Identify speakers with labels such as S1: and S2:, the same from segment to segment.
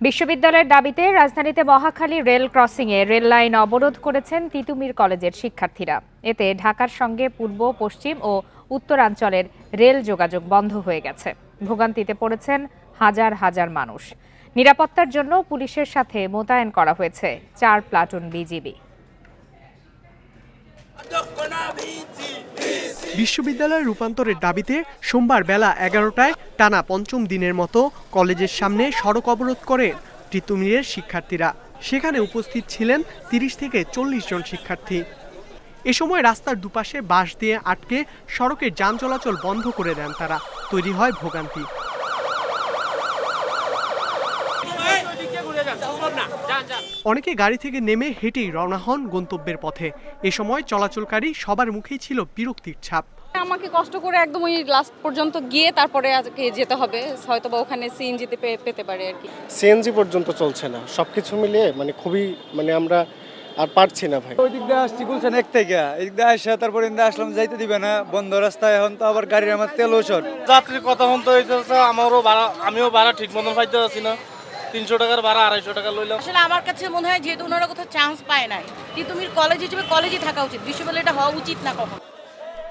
S1: বিশ্ববিদ্যালয়ের দাবিতে রাজধানীতে মহাখালী রেল ক্রসিংয়ে রেল লাইন অবরোধ করেছেন তিতুমির কলেজের শিক্ষার্থীরা। এতে ঢাকার সঙ্গে পূর্ব, পশ্চিম ও উত্তরাঞ্চলের রেল যোগাযোগ বন্ধ হয়ে গেছে। ভোগান্তিতে পড়েছেন হাজার হাজার মানুষ। নিরাপত্তার জন্য পুলিশের সাথে মোতায়েন করা হয়েছে চার প্লাটুন বিজিবি।
S2: বিশ্ববিদ্যালয়ের রূপান্তরের দাবিতে সোমবার বেলা এগারোটায় টানা পঞ্চম দিনের মতো কলেজের সামনে সড়ক অবরোধ করে তিতুমিরের শিক্ষার্থীরা। সেখানে উপস্থিত ছিলেন তিরিশ থেকে চল্লিশ জন শিক্ষার্থী। এ সময় রাস্তার দুপাশে বাঁশ দিয়ে আটকে সড়কের যান চলাচল বন্ধ করে দেন তারা। তৈরি হয় ভোগান্তি। অনেকে গাড়ি থেকে নেমে হেঁটেই রওনা হন গন্তব্যের পথে। এ সময় চলাচলকারী সবার মুখেই ছিল বিরক্তির ছাপ।
S3: আমাকে কষ্ট করে একদম ওই লাস্ট পর্যন্ত গিয়ে তারপরে আজকে যেতে হবে। হয়তো বা ওখানে সিএনজিতে পেতে পারে আর কি।
S4: সিএনজি পর্যন্ত চলছে না। সব কিছু মিলিয়ে মানে খুবই মানে আমরা আর পারছি না ভাই।
S5: ওই দিক দিয়ে আসছি গুলশান এক থেকে। এদিক দিয়ে আসে তারপর এদিক দিয়ে আসলাম যাইতে দিবে না। বন্ধ রাস্তায় এখন তো আবার গাড়ির আমার তেলও শর্ট
S6: যাত্রীর কথা শুনতে হইতেছে আমারও ভাড়া আমিও ভাড়া ঠিক মতন পাইতে পারছি না। তিনশো টাকার ভাড়া আড়াইশো টাকা লইলাম।
S7: আসলে আমার কাছে মনে হয় যেহেতু ওনারা কোথাও চান্স পায় নাই তিতুমির কলেজ হিসেবে কলেজে থাকা উচিত বিশ্ববিদ্যালয়টা হওয়া উচিত না কখন?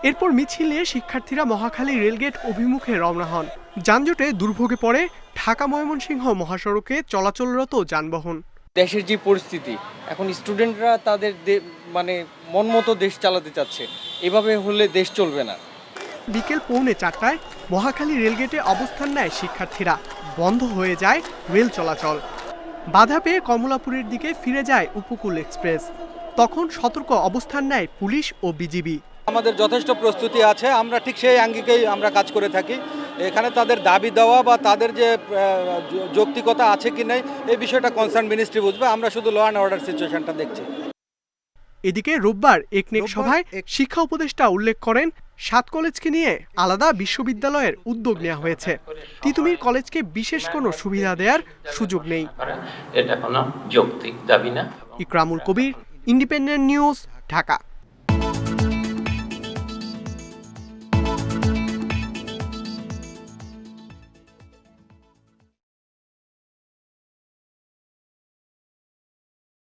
S2: এরপর মিছিল নিয়ে শিক্ষার্থীরা মহাখালী রেলগেট অভিমুখে রওনা হন। যানজটে দুর্ভোগে পড়ে ঢাকা ময়মনসিংহ মহাসড়কে চলাচলরত যানবাহন।
S8: দেশের যে পরিস্থিতি এখন স্টুডেন্টরা তাদের দে- মানে মন মতো দেশ চালাতে চাচ্ছে। এভাবে হলে দেশ চলবে না।
S2: বিকেল পৌনে চারটায় মহাখালী রেলগেটে অবস্থান নেয় শিক্ষার্থীরা। বন্ধ হয়ে যায় রেল চলাচল। বাধা পেয়ে কমলাপুরের দিকে ফিরে যায় উপকূল এক্সপ্রেস। তখন সতর্ক অবস্থান নেয় পুলিশ ও বিজিবি।
S5: আমাদের যথেষ্ট প্রস্তুতি আছে আমরা ঠিক সেই আঙ্গিকেই আমরা কাজ করে থাকি। এখানে তাদের দাবি দেওয়া বা তাদের যে যৌক্তিকতা আছে কি নাই এই বিষয়টা কনসার্ন মিনিস্ট্রি বুঝবে আমরা শুধু ল অ্যান্ড অর্ডার সিচুয়েশনটা দেখছি।
S2: এদিকে রোববার একনেক সভায় শিক্ষা উপদেষ্টা উল্লেখ করেন সাত কলেজকে নিয়ে আলাদা বিশ্ববিদ্যালয়ের উদ্যোগ নেওয়া হয়েছে। তিতুমির কলেজকে বিশেষ কোনো সুবিধা দেওয়ার সুযোগ নেই।
S9: এটা কোনো যৌক্তিক দাবি না।
S2: Ikramul Kabir Independent News Dhaka.